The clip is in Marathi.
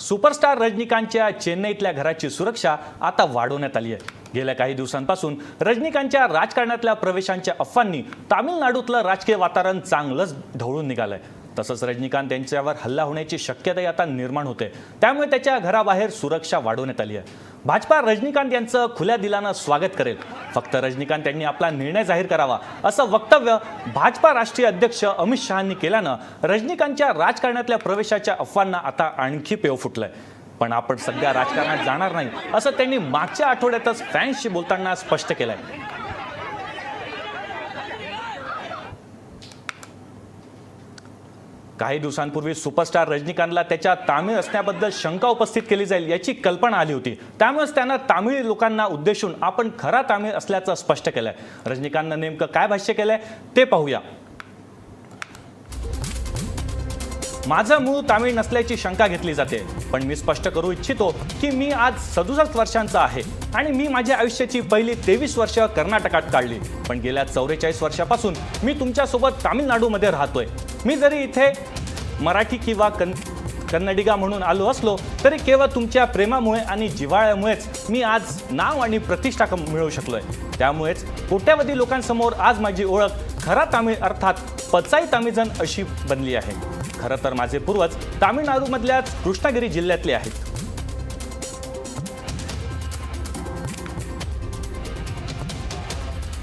सुपरस्टार रजनीकांतच्या चेन्नईतल्या घराची सुरक्षा आता वाढवण्यात आली आहे. गेल्या काही दिवसांपासून रजनीकांतच्या राजकारणातल्या प्रवेशांच्या अफवांनी तामिळनाडूतलं राजकीय वातावरण चांगलंच ढवळून निघालंय. तसंच रजनीकांत यांच्यावर हल्ला होण्याची शक्यताही आता निर्माण होते. त्यामुळे त्याच्या घराबाहेर सुरक्षा वाढवण्यात आली आहे. भाजपा रजनीकांत यांचं खुल्या दिलानं स्वागत करेल. फक्त रजनीकांत यांनी आपला निर्णय जाहीर करावा असं वक्तव्य भाजपा राष्ट्रीय अध्यक्ष अमित शहांनी केल्यानं रजनीकांतच्या राजकारणातल्या प्रवेशाच्या अफवांना आता आणखी पेव फुटलंय. पण आपण सध्या राजकारणात जाणार नाही असं त्यांनी मागच्या आठवड्यातच फॅन्सशी बोलताना स्पष्ट केलंय. काही दिवसांपूर्वी सुपरस्टार रजनीकांतला त्याच्या तामिळ असण्याबद्दल शंका उपस्थित केली जाईल याची कल्पना आली होती. त्यामुळेच त्यांना तामिळ लोकांना उद्देशून आपण खरा तामिळ असल्याचं स्पष्ट केलंय. रजनीकांतनं नेमकं काय भाष्य केलंय ते पाहूया. माझं मूळ तामिळ नसल्याची शंका घेतली जाते पण मी स्पष्ट करू इच्छितो की मी आज सदुसष्ट वर्षांचा आहे आणि मी माझ्या आयुष्याची पहिली तेवीस वर्ष कर्नाटकात काढली. पण गेल्या चौवेचाळीस वर्षापासून मी तुमच्यासोबत तामिळनाडूमध्ये राहतोय. मी जरी इथे मराठी किंवा कन कन्नडिगा म्हणून आलो असलो तरी केवळ तुमच्या प्रेमामुळे आणि जिव्हाळ्यामुळेच मी आज नाव आणि प्रतिष्ठा मिळवू शकलो आहे त्यामुळेच कोट्यावधी लोकांसमोर आज माझी ओळख खरा तामिळ अर्थात पचाई तामिजन अशी बनली आहे. खरं तर माझे पूर्वज तामिळनाडूमधल्याच कृष्णागिरी जिल्ह्यातले आहेत.